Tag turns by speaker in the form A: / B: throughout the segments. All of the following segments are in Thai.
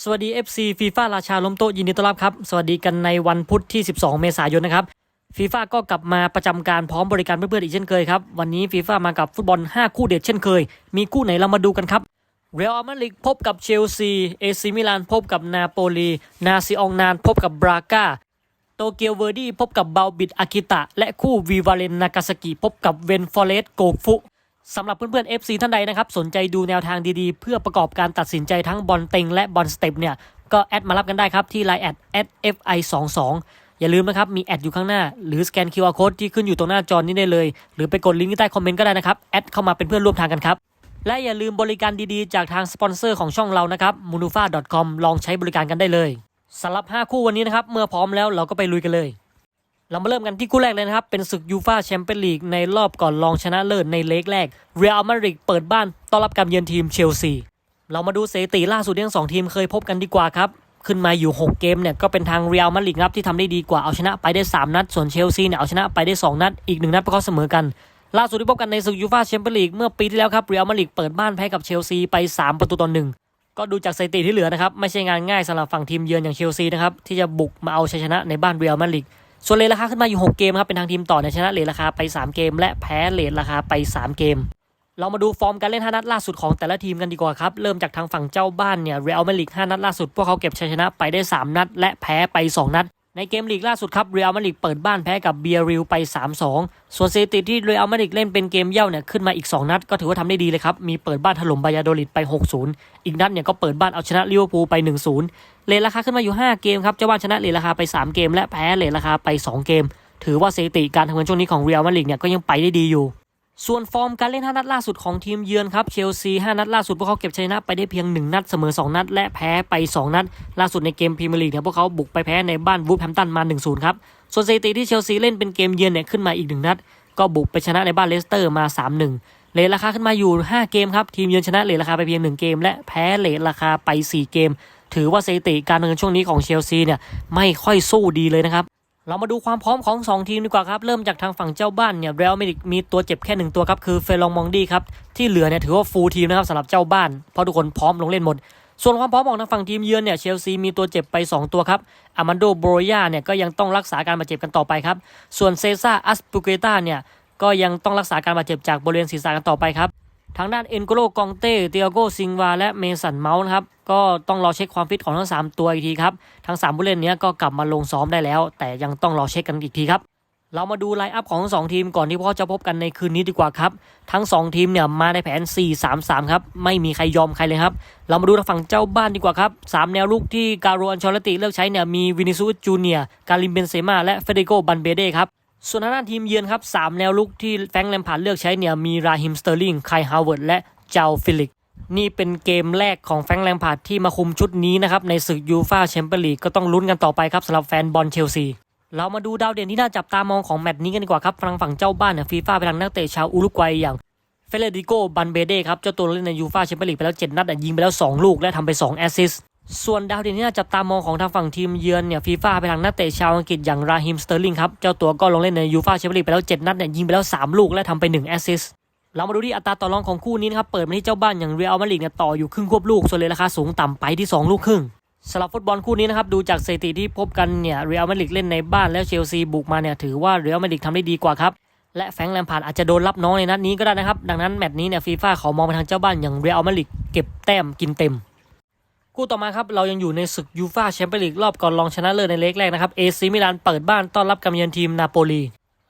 A: สวัสดี FC ฟีฟ่าราชาล้มโต๊ะยินดีต้อนรับครับ สวัสดีกันในวันพุธที่ 12 เมษายนนะครับฟีฟ่าก็กลับมาประจำการพร้อมบริการเพื่อนๆอีกเช่นเคยครับ วันนี้ฟีฟ่ามากับฟุตบอล 5 คู่เด็ดเช่นเคย มีคู่ไหนเรามาดูกันครับเรอัลมาดริดพบกับเชลซีเอซิมิลานพบกับนาโปลี นาซิอองนานพบกับบรากาโตเกียวเวอร์ดี้พบกับเบลบิดอากิตะ และคู่วีวาเลนนากาซากิพบกับเวนฟอเรสโกฟุ สำหรับเพื่อนๆ FC ท่านใดนะครับ สนใจดูแนวทางดีๆ เพื่อประกอบการตัดสินใจทั้งบอลเต็งและบอลสเต็ปเนี่ย ก็แอดมารับกันได้ครับ ที่ Line แอด @fi22 อย่าลืมนะครับ มีแอดอยู่ข้างหน้า หรือสแกน QR Code ที่ขึ้นอยู่ตรงหน้าจอนี้ได้เลย หรือไปกดลิงก์ใต้คอมเมนต์ก็ได้นะครับ แอดเข้ามาเป็นเพื่อนร่วมทางกันครับ และอย่าลืมบริการดีๆ จากทางสปอนเซอร์ของช่องเรานะครับ m u n u f a c o m ลองใช้บริการกันได้เลยสำหรับ 5 คู่วันนี้นะครับเมื่อพร้อมแล้วเราก็ไปลุยกันเลย เรามาเริ่มกันที่คู่แรกเลยนะครับ เป็นศึกยูฟาแชมเปี้ยนลีกในรอบก่อนรองชนะเลิศในเลกแรก เรอัลมาดริดเปิดบ้านต้อนรับการเยือนทีมเชลซี เรามาดูสถิติล่าสุดที่ทั้งสองทีมเคยพบกันดีกว่าครับ ขึ้นมาอยู่ 6 เกมเนี่ยก็เป็นทางเรอัลมาดริดครับที่ทำได้ดีกว่าเอาชนะไปได้ 3 นัด ส่วนเชลซีเนี่ยเอาชนะไปได้ 2 นัด อีก 1 นัดเป็นข้อเสมอกัน ล่าสุดที่พบกันในศึกยูฟาแชมเปี้ยนลีกเมื่อปีที่แล้วครับเรอัลมาดริดเปิดบ้านแพ้กับเชลซีไป 3 ประตูต่อหนึ่งก็ดูจากสถิติที่เหลือนะครับไม่ใช่งานง่ายสำหรับฝั่งทีมเยือนอย่างเชลซีนะครับที่จะบุกมาเอาชัยชนะในบ้านเรอัลมาดริด ส่วนเลทราคาขึ้นมาอยู่ 6 เกมครับเป็นทางทีมต่อในชนะเลทราคาไป 3 เกม และแพ้เลทราคาไป 3 เกม เรามาดูฟอร์มการเล่น 5 นัดล่าสุดของแต่ละทีมกันดีกว่าครับ เริ่มจากทางฝั่งเจ้าบ้านเนี่ยเรอัลมาดริด5นัดล่าสุด พวกเขาเก็บชัยชนะไปได้ 3 นัด และแพ้ไป 2 นัด ในเกมลีกล่าสุดครับเรอัลมาดริดเปิดบ้านแพ้กับเบียริลไป 3-2 ส่วนสถิติที่เรอัลมาดริดเล่นเป็นเกมเย่าเนี่ยขึ้นมาอีก 2 นัด ก็ถือว่าทำได้ดีเลยครับ มีเปิดบ้านถล่มบายาโดลิดไป 6-0 อีกนัดเนี่ยก็เปิดบ้านเอาชนะลิเวอร์พูลไป 1-0 เลทราคาขึ้นมาอยู่ 5 เกมครับเจ้าบ้านชนะเลทราคาไป 3 เกม และแพ้เลทราคาไป 2 เกม ถือว่าสถิติการทำเงินช่วงนี้ของเรอัลมาดริดเนี่ยก็ยังไปได้ดีอยู่ ส่วนฟอร์มการเล่น 5 นัดล่าสุดของทีมเยือนครับเชลซี 5 นัดล่าสุดพวกเขาเก็บชัยชนะไปได้เพียง 1 นัดเสมอ 2 นัด และแพ้ไป 2 นัด ล่าสุดในเกมพรีเมียร์ลีกเนี่ยพวกเขาบุกไปแพ้ในบ้านวูฟแฮมป์ตันมา 1-0 ครับ ส่วนสถิติที่เชลซีเล่นเป็นเกมเยือนเนี่ยขึ้นมาอีก 1 นัด ก็บุกไปชนะในบ้านเลสเตอร์มา 3-1 เลทราคาขึ้นมาอยู่ 5 เกมครับทีมเยือนชนะเลทราคาไปเพียง 1 เกม และแพ้เลทราคาไป 4 เกม ถือว่าสถิติการเนินช่วงนี้ของเชลซีเนี่ยไม่ค่อยสู้ดีเลยนะครับ เรามาดูความพร้อมของ 2 ทีมดีกว่าครับ เริ่มจากทางฝั่งเจ้าบ้านเนี่ยเรอัลมาดริดมีตัวเจ็บแค่1ตัวครับ คือเฟลองมองดีครับ ที่เหลือเนี่ยถือว่าฟูลทีมนะครับสำหรับเจ้าบ้าน เพราะทุกคนพร้อมลงเล่นหมด ส่วนความพร้อมของทางฝั่งทีมเยือนเนี่ยเชลซีมีตัวเจ็บไป 2 ตัวครับอามันโดโบรยาเนี่ยก็ยังต้องรักษาการบาดเจ็บกันต่อไปครับส่วนเซซ่าอัสปูเกตาเนี่ยก็ยังต้องรักษาการบาดเจ็บจากบริเวณศีรษะกันต่อไปครับ ทางด้านเอ็นโกโลกองเต้เตียโกซิงวา และเมสันเมาส์นะครับ ก็ต้องรอเช็คความฟิตของทั้ง 3 ตัวอีกทีครับ ทั้ง 3 ผู้เล่นนี้ก็กลับมาลงซ้อมได้แล้ว แต่ยังต้องรอเช็คกันอีกทีครับ เรามาดูไลน์อัพของทั้งสองทีมก่อนที่พวกเขาจะพบกันในคืนนี้ดีกว่าครับ ทั้ง 2 ทีมเนี่ยมาในแผน 4-3-3 ครับ ไม่มีใครยอมใครเลยครับ เรามาดูทางฝั่งเจ้าบ้านดีกว่าครับ 3 แนวลูกที่การโรอันชอลติเลือกใช้เนี่ยมีวินิซูสจูเนียร์การิมเบนเซมาและเฟเดโกบันเบเดครับ ส่วนทางด้านทีมเยือนครับ3แนวลุกที่แฟงแลมพาร์ดเลือกใช้เนี่ยมีราฮิมสเตอร์ลิงไคฮาวเวิร์ดและเจ้าฟิลิกนี่เป็นเกมแรกของแฟงแลมพาร์ดที่มาคุมชุดนี้นะครับในศึกยูฟาแชมเปี้ยนลีกก็ต้องลุ้นกันต่อไปครับสำหรับแฟนบอลเชลซีเรามาดูดาวเด่นที่น่าจับตามองของแมตช์นี้กันดีกว่าครับทางฝั่งเจ้าบ้านเนี่ยฟีฟ่าไปทางนักเตะชาวอุรุกวัยอย่างเฟเดริโกบันเบเดครับเจ้าตัวเล่นในยูฟาแชมเปี้ยนลีกไปแล้ว 7 นัดยิงไปแล้ว 2 ลูกและทำไป 2 แอสซิสต์ ส่วนดาวเด่นที่น่าจับตามองของทางฝั่งทีมเยือนเนี่ยฟีฟ่าไปทางนักเตะชาวอังกฤษอย่างราฮิมสเตอร์ลิงครับ เจ้าตัวก็ลงเล่นในยูฟ่าแชมเปี้ยนลีกไปแล้ว 7 นัดเนี่ยยิงไปแล้ว 3 ลูกและทำไป 1 แอสซิสต์เรามาดูที่อัตราต่อรองของคู่นี้นะครับ เปิดมาที่เจ้าบ้านอย่างเรอัลมาดริดเนี่ยต่ออยู่ครึ่งควบลูก ส่วนเลยราคาสูงต่ำไปที่ 2 ลูกครึ่งสำหรับฟุตบอลคู่นี้นะครับดูจากสถิติที่พบกันเนี่ยเรอัลมาดริดเล่นในบ้านแล้วเชลซีบุกมาเนี่ยถือว่าเรอัลมาดริดทำได้ดีกว่าครับและแฟงแลมพาร์ดอาจจะโดนรับน้องในนัดนี้ก็ได้นะครับดังนั้นแมตช์นี้เนี่ยฟีฟ่าขามองไปทางเจ้าบ้านอย่างเรอัลมาดริดเก็บแต้มกินเต็ม คู่ต่อมาครับเรายังอยู่ในศึกยูฟาแชมเปี้ยนลีกรอบก่อนรองชนะเลิศในเล็กแรกนะครับเอซีมิลานเปิดบ้านต้อนรับการเยือนทีมนาโปลี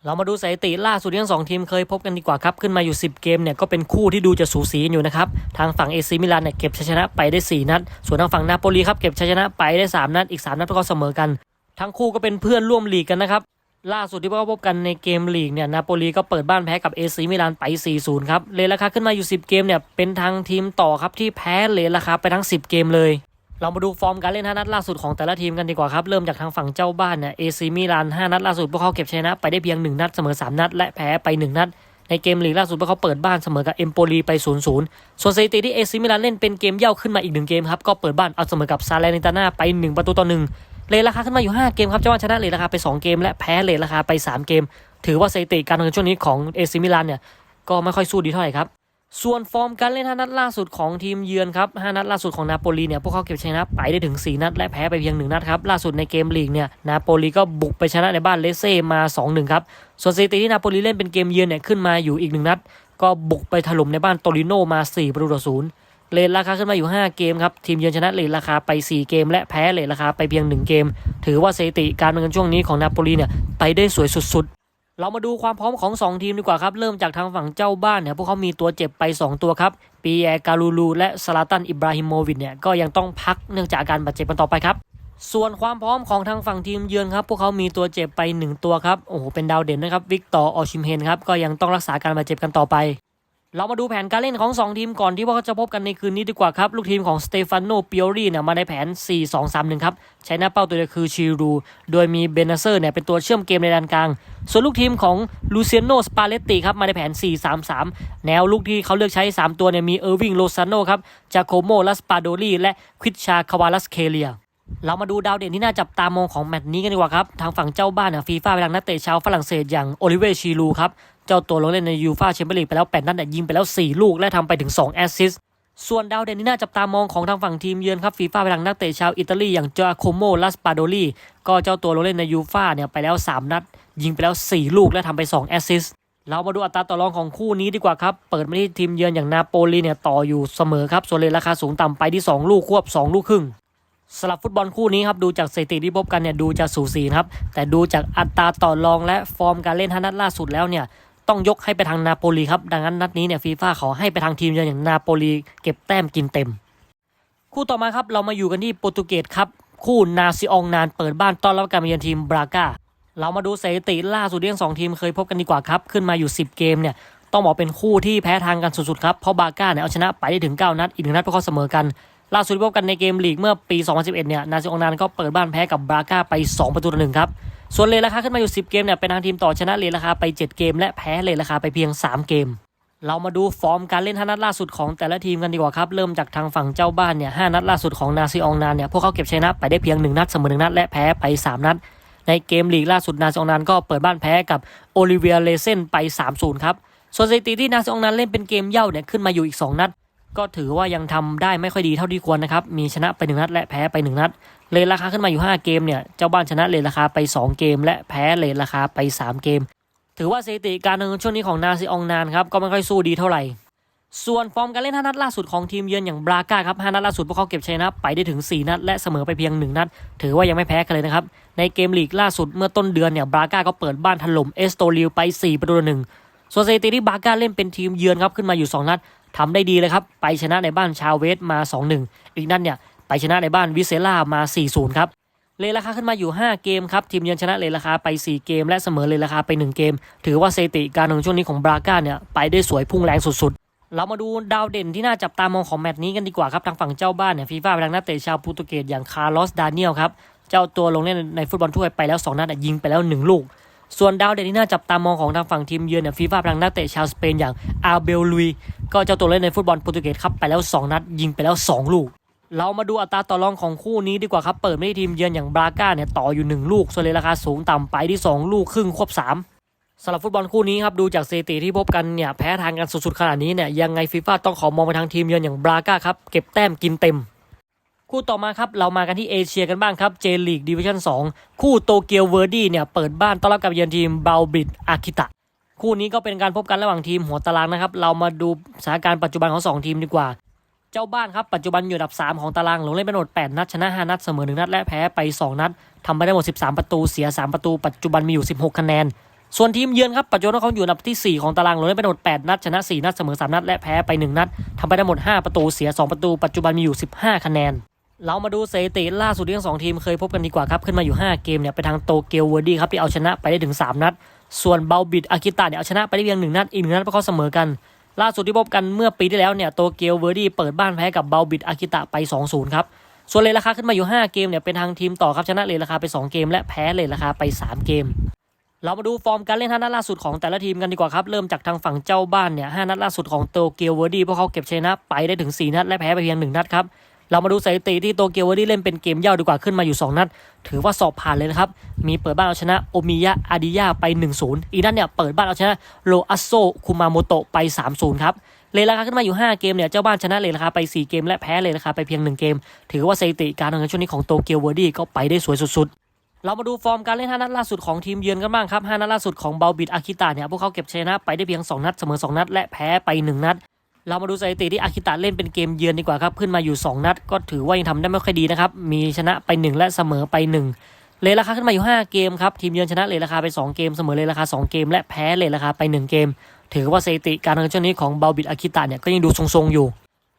A: เรามาดูสถิติล่าสุดที่ทั้งสองทีมเคยพบกันดีกว่าครับ ขึ้นมาอยู่ 10 เกมเนี่ยก็เป็นคู่ที่ดูจะสูสีอยู่นะครับ ทางฝั่งเอซีมิลานเนี่ยเก็บชัยชนะไปได้ 4 นัด ส่วนทางฝั่งนาโปลีครับเก็บชัยชนะไปได้ 3 นัด อีก 3 นัดก็เสมอกัน ทั้งคู่ก็เป็นเพื่อนร่วมลีกกันนะครับ ล่าสุดที่พวกเขาพบกันในเกมลีกเนี่ยนาโปลีก็เปิดบ้านแพ้กับเอซีมิลานไป 4-0 ครับเลทราคาขึ้นมาอยู่ 10 เกมเนี่ยเป็นทางทีมต่อครับที่แพ้เลทราคาไปทั้ง 10 เกมเลย เรามาดูฟอร์มการเล่น5นัดล่าสุดของแต่ละทีมกันดีกว่าครับ เริ่มจากทางฝั่งเจ้าบ้านเนี่ยเอซีมิลาน 5 นัดล่าสุดพวกเขาเก็บชนะไปได้เพียง 1 นัดเสมอ 3 นัด และแพ้ไป 1 นัดในเกมลีกล่าสุดพวกเขาเปิดบ้านเสมอกับเอมโปลีไป 0-0 ส่วนสถิติที่เอซีมิลานเล่นเป็นเกมเย่าขึ้นมาอีก1เกมครับก็เปิดบ้านเอาเสมอกับซาเลนิตาน่าไป 1 ประตูต่อ1 เลทราคาขึ้นมาอยู่ 5 เกมครับเจ้าบ้าชนะเลทราคาไป 2 เกม และแพ้เลทราคาไป 3 เกม ถือว่าสถิติการดำเนินช่วงนี้ของเอซีมิลานเนี่ยก็ไม่ค่อยสู้ดีเท่าไหร่ครับส่วนฟอร์มการเล่น 5 นัดล่าสุดของทีมเยือนครับ 5 นัดล่าสุดของนาโปลีเนี่ย พวกเขาเก็บชัยชนะไปได้ถึง 4 นัด และแพ้ไปเพียง 1 นัดครับ ล่าสุดในเกมลีกเนี่ย นาโปลีก็บุกไปชนะในบ้านเลเซ่มา 2-1 ครับ ส่วนสถิติที่นาโปลีเล่นเป็นเกมเยือนเนี่ย ขึ้นมาอยู่อีก 1 นัด ก็บุกไปถล่มในบ้านโตริโนมา 4 ประตูต่อศูนย์ เลทราคาขึ้นมาอยู่ 5 เกมครับ ทีมเยือนชนะเลทราคาไป 4 เกม และแพ้เลทราคาไปเพียง 1 เกม ถือว่าสถิติการเมืองช่วงนี้ของนาโปลีเนี่ยไปได้สวยสุด ๆเรามาดูความพร้อมของ 2 ทีมดีกว่าครับ เริ่มจากทางฝั่งเจ้าบ้านเนี่ยพวกเขามีตัวเจ็บไป 2 ตัวครับปีแอร์การูลูและสลาตันอิบราฮิโมวิชเนี่ยก็ยังต้องพักเนื่องจากอาการบาดเจ็บกันต่อไปครับ ส่วนความพร้อมของทางฝั่งทีมเยือนครับ พวกเขามีตัวเจ็บไป 1 ตัวครับโอ้โหเป็นดาวเด่นนะครับวิกตอร์ออชิมเฮนครับก็ยังต้องรักษาการบาดเจ็บกันต่อไป เรามาดูแผนการเล่นของ 2 ทีมก่อนที่พวกเขาจะพบกันในคืนนี้ดีกว่าครับ ลูกทีมของสเตฟานโนปิโอรีเนี่ยมาในแผน 4-2-3-1 ครับ ใช้หน้าเป้าตัวเดียวคือชิรู โดยมีเบนเนเซอร์เนี่ยเป็นตัวเชื่อมเกมในด้านกลาง ส่วนลูกทีมของลูเซียโนสปาเลตติครับ มาในแผน 4-3-3 แนวลูกที่เขาเลือกใช้ 3 ตัวเนี่ยมีเออร์วิงโลซานโนครับจาโคโมลัสปาโดลีและควิชชาคาวาลัสเคเลียเรามาดูดาวเด่นที่น่าจับตามองของแมตช์นี้กันดีกว่าครับ ทางฝั่งเจ้าบ้านเนี่ยฟีฟ่าไปทางนักเตะชาวฝรั่งเศสอย่างโอลิเวชีรูครับเจ้าตัวลงเล่นในยูฟาแชมเปี้ยนลีกไปแล้ว8นัดเนี่ยยิงไปแล้ว 4 ลูกและทำไปถึง 2 แอสซิสต์ส่วนดาวเด่นที่น่าจับตามองของทางฝั่งทีมเยือนครับฟีฟ่าไปทางนักเตะชาวอิตาลีอย่างจาโคโมลัสปาโดลีก็เจ้าตัวลงเล่นในยูฟาเนี่ยไปแล้ว 3 นัด ยิงไปแล้ว 4 ลูกและทำไป 2 แอสซิสต์เรามาดูอัตราต่อรองของคู่นี้ดีกว่าครับ เปิดมาที่ทีมเยือนอย่างนาโปลีเนี่ยต่ออยู่เสมอครับส่วนเลยราคาสูงต่ำไปที่ 2 ลูกควบ 2 ลูกครึ่งสำหรับฟุตบอลคู่นี้ครับดูจากสถิติที่พบกันเนี่ยดูจะสูสีครับแต่ดูจากอัตราต่อรองและฟอร์มการเล่นห้านัดล่าสุดแล้วเนี่ย ต้องยกให้ไปทางนาโปลีครับ ดังนั้นนัดนี้เนี่ยฟีฟ่าขอให้ไปทางทีมเยือนอย่างนาโปลีเก็บแต้มกินเต็ม คู่ต่อมาครับเรามาอยู่กันที่โปรตุเกสครับ คู่นาซิองนานเปิดบ้านต้อนรับการมาเยือนทีมบราก้าเรามาดูสถิติล่าสุดที่ทั้งสองทีมเคยพบกันดีกว่าครับ ขึ้นมาอยู่ 10 เกมเนี่ยต้องบอกเป็นคู่ที่แพ้ทางกันสุดๆครับ เพราะบราก้าเนี่ยเอาชนะไปได้ถึง 9 นัด อีกหนึ่งนัดเพราะเขาเสมอกัน ล่าสุดพบกันในเกมลีกเมื่อปี 2011 เนี่ย นาซิองนานก็เปิดบ้านแพ้กับบราก้าไป 2 ประตูต่อหนึ่งครับ ส่วนเลทราคาขึ้นมาอยู่ 10 เกมเนี่ยเป็นทางทีมต่อชนะเลทราคาไป 7 เกม และแพ้เลทราคาไปเพียง 3 เกม เรามาดูฟอร์มการเล่น5นัดล่าสุดของแต่ละทีมกันดีกว่าครับ เริ่มจากทางฝั่งเจ้าบ้านเนี่ย5นัดล่าสุดของนาซิองนานเนี่ยพวกเขาเก็บชัยชนะไปได้เพียง 1 นัดเสมอ1นัดและแพ้ไป 3 นัด ในเกมลีกล่าสุดนาซิองนานก็เปิดบ้านแพ้กับโอลิเวียเลเซนไป3-0ครับส่วนสถิติที่นาซิองนานเล่นเป็นเกมเย่าเนี่ยขึ้นมาอยู่อีก 2 นัด ก็ถือว่ายังทำได้ไม่ค่อยดีเท่าที่ควรนะครับ มีชนะไป1นัด และแพ้ไป1นัด เลทราคาขึ้นมาอยู่ 5 เกมเนี่ย เจ้าบ้านชนะเลทราคาไป 2 เกม และแพ้เลทราคาไป 3 เกม ถือว่าสถิติการเนินช่วงนี้ของนาซิองนานครับ ก็ไม่ค่อยสู้ดีเท่าไหร่ ส่วนฟอร์มการเล่น5นัดล่าสุดของทีมเยือนอย่างบราก้าครับ5นัดล่าสุดพวกเขาเก็บชัยชนะไปได้ถึง 4 นัด และเสมอไปเพียง 1 นัด ถือว่ายังไม่แพ้กันเลยนะครับ ในเกมลีกล่าสุดเมื่อต้นเดือนเนี่ยบราก้าก็เปิดบ้านถล่มเอสโตริลไป4ประตูต่อหนึ่ง ส่วนสถิติที่บาก้าเล่นเป็นทีมเยือนครับขึ้นมาอยู่ 2 นัดทำได้ดีเลยครับ ไปชนะในบ้านชาวเวสมา 2-1 อีกนัดเนี่ย ไปชนะในบ้านวิเซล่ามา 4-0 ครับ เลทราคาขึ้นมาอยู่ 5 เกมครับ ทีมเยือนชนะเลทราคาไป 4 เกม และเสมอเลทราคาไป 1 เกม ถือว่าสถิติการลงช่วงนี้ของบราก้าเนี่ยไปได้สวยพุ่งแรงสุดๆ เรามาดูดาวเด่นที่น่าจับตามองของแมตช์นี้กันดีกว่าครับทางฝั่งเจ้าบ้านเนี่ยฟีฟ่าไปทางนักเตะชาวโปรตุเกสอย่างคาร์ลอสดาเนียลครับเจ้าตัวลงเล่นในฟุตบอลถ้วยไปแล้ว 2 นัดยิงไปแล้ว 1 ลูก ส่วนดาวเด่นที่น่าจับตามองของทางฝั่งทีมเยือนเนี่ยฟีฟ่าไปทางนักเตะชาวสเปนอย่างอาเบลลุย ก็เจ้าตัวเล่นในฟุตบอลโปรตุเกสครับไปแล้ว 2 นัด ยิงไปแล้ว 2 ลูก เรามาดูอัตราต่อรองของคู่นี้ดีกว่าครับ เปิดไม่ได้ทีมเยือนอย่างบราก้าเนี่ยต่ออยู่ 1 ลูกส่วนเลยราคาสูงต่ำไปที่ 2 ลูกครึ่งควบ 3สำหรับฟุตบอลคู่นี้ครับดูจากสถิติที่พบกันเนี่ยแพ้ทางกันสุดๆขนาดนี้เนี่ยยังไงฟีฟ่าต้องขอมองไปทางทีมเยือนอย่างบราก้าครับเก็บแต้มกินเต็ม คู่ต่อมาครับเรามากันที่เอเชียกันบ้างครับเจลีกดิวิชั่น2 คู่โตเกียวเวอร์ดี้เนี่ยเปิดบ้านต้อนรับกับเยือนทีมเบลบิดอากิตะ คู่นี้ก็เป็นการพบกันระหว่างทีมหัวตารางนะครับ เรามาดูสถานการณ์ปัจจุบันของ 2 ทีมดีกว่า เจ้าบ้านครับปัจจุบันอยู่อันดับ 3 ของตารางลงเล่นไปหมด8นัดชนะ 5 นัดเสมอ 1 นัดและแพ้ไป 2 นัดทำไปได้หมด 13 ประตูเสีย 3 ประตู ปัจจุบันมีอยู่ 16 คะแนน ส่วนทีมเยือนครับปัจจุบันเขาอยู่อันดับทีสี่4 ของตารางลงเล่นไปหมด8นัดชนะ 4 นัดเสมอ 3 นัดและแพ้ไป 1 นัดทำไปได้หมด 5 ประตูเสีย 2 ประตู ปัจจุบันมีอยู่ 15 คะแนน เรามาดูสถิติล่าสุดที่ทั้งสองทีมเคยพบกันดีกว่าครับ ขึ้นมาอยู่ 5 เกมเนี่ยไปทางโตเกียวเวอร์ดี้ครับที่เอาชนะไปได้ถึง 3 นัด ส่วนเบลบิดอากิตะเนี่ยเอาชนะไปได้เพียงหนึ่งนัดอีกหนึ่งนัดเพราะเขาเสมอกัน ล่าสุดที่พบกันเมื่อปีที่แล้วเนี่ยโตเกียวเวอร์ดี้เปิดบ้านแพ้กับเบลบิดอากิตะไป 2-0 ครับส่วนเลทราคาขึ้นมาอยู่ 5 เกมเนี่ยเป็นทางทีมต่อครับชนะเลทราคาไป 2 เกม และแพ้เลทราคาไป 3 เกม เรามาดูฟอร์มการเล่น5นัดล่าสุดของแต่ละทีมกันดีกว่าครับเริ่มจากทางฝั่งเจ้าบ้านเนี่ย5นัดล่าสุดของโตเกียวเวอร์ดี้พวกเขาเก็บชนะไปได้ถึง 4 นัดและแพ้ไปเพียง1นัดครับ เรามาดูสถิติที่โตเกียวเวอร์ดี้เล่นเป็นเกมเย่าดีกว่าขึ้นมาอยู่ 2 นัด ถือว่าสอบผ่านเลยนะครับ มีเปิดบ้านเอาชนะโอมิยะอาดิยาไป 1-0 อีนัดเนี่ยเปิดบ้านเอาชนะโรอัสโซคุมาโมโตะไป 3-0 ครับเลยราคาขึ้นมาอยู่ 5 เกมเนี่ย เจ้าบ้านชนะเลยราคาไป 4 เกม และแพ้เลยราคาไปเพียง 1 เกม ถือว่าสถิติการทำงานช่วงนี้ของโตเกียวเวอร์ดี้ก็ไปได้สวยสุดๆ เรามาดูฟอร์มการเล่น 5 นัดล่าสุดของทีมเยือนกันบ้างครับ 5 นัดล่าสุดของเบาบิดอากิตะเนี่ย พวกเขาเก็บชัยชนะไปได้เพียง 2 นัด เสมอ 2 นัด และแพ้ไป 1 นัด เรามาดูสถิติที่อากิตะเล่นเป็นเกมเยือนดีกว่าครับ ขึ้นมาอยู่ 2 นัด ก็ถือว่ายังทำได้ไม่ค่อยดีนะครับ มีชนะไป 1 และเสมอไป 1 เลยราคาขึ้นมาอยู่ 5 เกมครับ ทีมเยือนชนะเลยราคาไป 2 เกม เสมอเลยราคา 2 เกม และแพ้เลยราคาไป 1 เกม ถือว่าสถิติการทำงานช่วงนี้ของเบาบิดอากิตะเนี่ยก็ยังดูทรงๆอยู่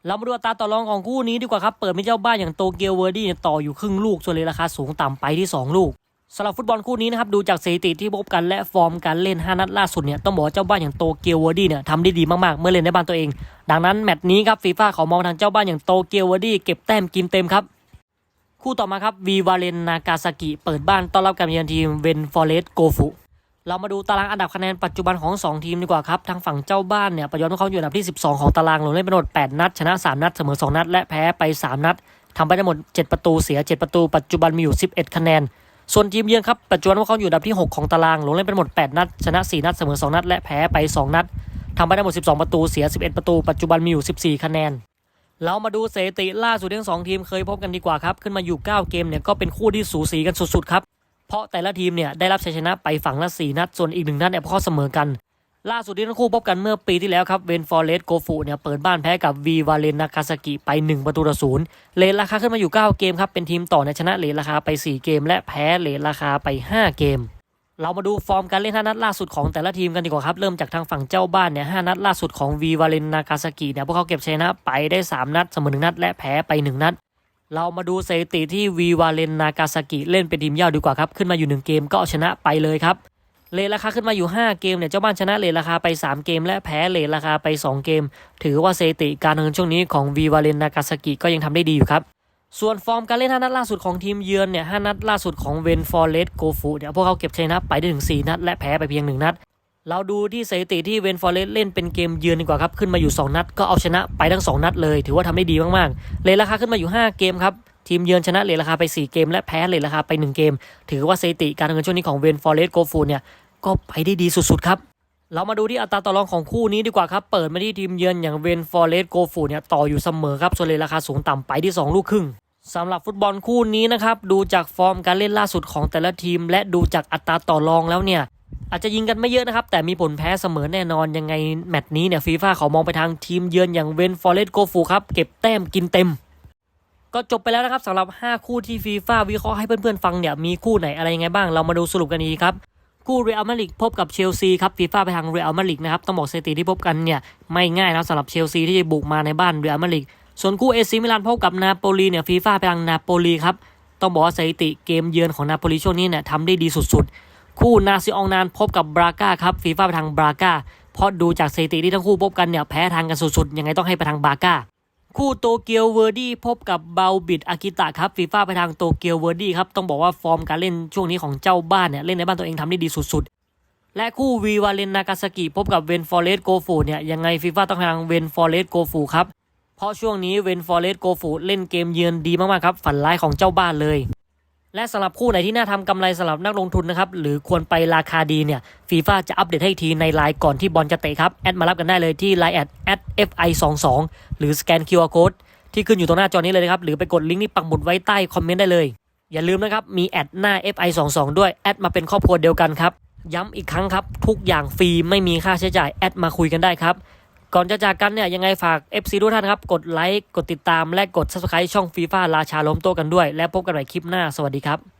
A: เรามาดูอัตราต่อรองของคู่นี้ดีกว่าครับ เปิดเป็นเจ้าบ้านอย่างโตเกียวเวอร์ดี้เนี่ยต่ออยู่ครึ่งลูก ส่วนเลยราคาสูงต่ำไปที่ 2 ลูก สำหรับฟุตบอลคู่นี้นะครับดูจากสถิติที่พบกันและฟอร์มการเล่น 5 นัดล่าสุดเนี่ยต้องบอกว่าเจ้าบ้านอย่างโตเกียววอร์ดี้เนี่ยทำได้ดีมากๆ เมื่อเล่นในบ้านตัวเอง ดังนั้นแมตช์นี้ครับฟีฟ่าเขามองทางเจ้าบ้านอย่างโตเกียววอร์ดี้เก็บแต้มกินเต็มครับ คู่ต่อมาครับวีวาเลนนากาซากิเปิดบ้านต้อนรับการเยือนทีมเวนฟอเรสโกฟุเรามาดูตารางอันดับคะแนนปัจจุบันของ 2 ทีมดีกว่าครับทางฝั่งเจ้าบ้านเนี่ยประยอนของเขาอยู่อันดับที่ 12 ของตารางลงเล่นไปหมด8นัดชนะ 3 นัดเสมอ 2 นัด และแพ้ไป 3 นัดทำไปทั้หมด 7 ประตูเสีย 7 ประตู ปัจจุบันมีอยู่ 11 คะแนน ส่วนทีมเยือนครับ ปัจจุบันพวกเขาอยู่อันดับที่ 6 ของตาราง ลงเล่นไปทั้งหมด 8 นัด ชนะ 4 นัด เสมอ 2 นัด และแพ้ไป 2 นัดทำไปได้หมด 12 ประตู เสีย 11 ประตู ปัจจุบันมีอยู่ 14 คะแนน เรามาดูสถิติล่าสุดทั้งสองทีมเคยพบกันดีกว่าครับ ขึ้นมาอยู่ 9 เกมเนี่ยก็เป็นคู่ที่สูสีกันสุดๆครับ เพราะแต่ละทีมเนี่ยได้รับชัยชนะไปฝั่งละ 4 นัด ส่วนอีกหนึ่งนัดเนี่ยพวกเขาเสมอกัน ล่าสุดที่ทั้งคู่พบกันเมื่อปีที่แล้วครับเวนฟอร์เรสโกฟูเนี่ยเปิดบ้านแพ้กับวีวาเลนนากาซากิไป 1 ประตูต่อศูนย์เลนราคาขึ้นมาอยู่ 9 เกมครับ เป็นทีมต่อในชนะเลนราคาไป 4 เกม และแพ้เลนราคาไป 5 เกม เรามาดูฟอร์มการเล่น5นัดล่าสุดของแต่ละทีมกันดีกว่าครับ เริ่มจากทางฝั่งเจ้าบ้านเนี่ย5นัดล่าสุดของวีวาเลนนากาซากิเนี่ยพวกเขาเก็บชนะไปได้ 3 นัดเสมอ1นัด และแพ้ไป 1 นัดเรามาดูสถิติที่วีวาเลนนากาซากิเล่นเป็นทีมเย่าดีกว่าครับขึ้นมาอยู่ 1 เกมก็เอาชนะไปเลยครับ เลทราคาขึ้นมาอยู่ 5 เกมเนี่ยเจ้าบ้านชนะเลทราคาไป 3 เกม และแพ้เลทราคาไป 2 เกม ถือว่าสถิติการเงินช่วงนี้ของวีวาเลนนากาซากิก็ยังทำได้ดีอยู่ครับส่วนฟอร์มการเล่น5นัดล่าสุดของทีมเยือนเนี่ย5นัดล่าสุดของเวนฟอร์เรสโกฟูเนี่ยพวกเขาเก็บชัยนะไปได้ถึง 4 นัด และแพ้ไปเพียง 1 นัด เราดูที่สถิติที่เวนฟอร์เรสเล่นเป็นเกมเยือนดีกว่าครับ ขึ้นมาอยู่ 2 นัด ก็เอาชนะไปทั้ง 2 นัดเลย ถือว่าทำได้ดีมากๆ เลยราคาขึ้นมาอยู่ 5 เกมครับ ทีมเยือนชนะเลยราคาไป 4 เกม และแพ้เลยราคาไป 1 เกม ถือว่าสถิติการเงินช่วงนี้ของเวนฟอร์เรสโกฟูเนี่ย ก็ไปได้ดีสุดๆครับ เรามาดูที่อัตราต่อรองของคู่นี้ดีกว่าครับ เปิดมาที่ทีมเยือนอย่างเวนฟอร์เรสโกฟูเนี่ยต่ออยู่เสมอครับส่วนเลยราคาสูงต่ำไปที่ 2 ลูกครึ่งสำหรับฟุตบอลคู่นี้นะครับดูจากฟอร์มการเล่นล่าสุดของแต่ละทีม และดูจากอัตราต่อรองแล้วเนี่ยอาจจะยิงกันไม่เยอะนะครับ แต่มีผลแพ้เสมอแน่นอนยังไงแมตช์นี้เนี่ยฟีฟ่าเขามองไปทางทีมเยือนอย่างเวนฟอร์เรสโกฟูครับเก็บแต้มกินเต็ม ก็จบไปแล้วนะครับสำหรับ 5 คู่ที่ฟีฟ่าวิเคราะห์ให้เพื่อนๆฟังเนี่ยมีคู่ไหนอะไรยังไงบ้างเรามาดูสรุปกันดีครับ คู่เรอัลมาดริดพบกับเชลซีครับฟีฟ่าไปทางเรอัลมาดริดนะครับต้องบอกสถิติที่พบกันเนี่ยไม่ง่ายนะสำหรับเชลซีที่จะบุกมาในบ้านเรอัลมาดริดส่วนคู่เอซิมิลานพบกับนาโปลีเนี่ยฟีฟ่าไปทางนาโปลีครับต้องบอกว่าสถิติเกมเยือนของนาโปลีช่วงนี้เนี่ยทำได้ดีสุดๆ คู่นาซิอองนานพบกับบราก้าครับฟีฟ่าไปทางบราก้าเพราะดูจากสถิติที่ทั้งคู่พบกันเนี่ยแพ้ทางกันสุดๆยังไงต้องให้ไปทางบราก้า คู่โตเกียวเวอร์ดี้พบกับเบลบิดอากิตะครับฟีฟ่าไปทางโตเกียวเวอร์ดี้ครับ ต้องบอกว่าฟอร์มการเล่นช่วงนี้ของเจ้าบ้านเนี่ย เล่นในบ้านตัวเองทำได้ดีสุดๆ และคู่วีวาเลนนากาซากิพบกับเวนฟอร์เรสโกฟูเนี่ย ยังไงฟีฟ่าต้องทางเวนฟอร์เรสโกฟูครับ เพราะช่วงนี้เวนฟอร์เรสโกฟูเล่นเกมเยือนดีมากๆครับ ฝันร้ายของเจ้าบ้านเลย และสำหรับคู่ไหนที่น่าทำกำไรสำหรับนักลงทุนนะครับ หรือควรไปราคาดีเนี่ยฟีฟ่าจะอัปเดตให้ทีในไลน์ก่อนที่บอลจะเตะครับ แอดมารับกันได้เลยที่ไลน์แอดแอด fi 2 2 หรือสแกน QR code ที่ขึ้นอยู่ตรงหน้าจอนี้เลยนะครับ หรือไปกดลิงก์ที่ปักหมุดไว้ใต้คอมเมนต์ได้เลย อย่าลืมนะครับ มีแอดหน้า fi 2 2 ด้วยแอดมาเป็นครอบครัวเดียวกันครับ ย้ำอีกครั้งครับ ทุกอย่างฟรีไม่มีค่าใช้จ่ายแอดมาคุยกันได้ครับ ก่อนจะจากกันเนี่ยยังไงฝาก FC ทุกท่านครับ กดไลค์ กดติดตามและกด subscribe ช่องฟีฟ่าราชาล้มโตะกันด้วย และพบกันใหม่คลิปหน้า สวัสดีครับ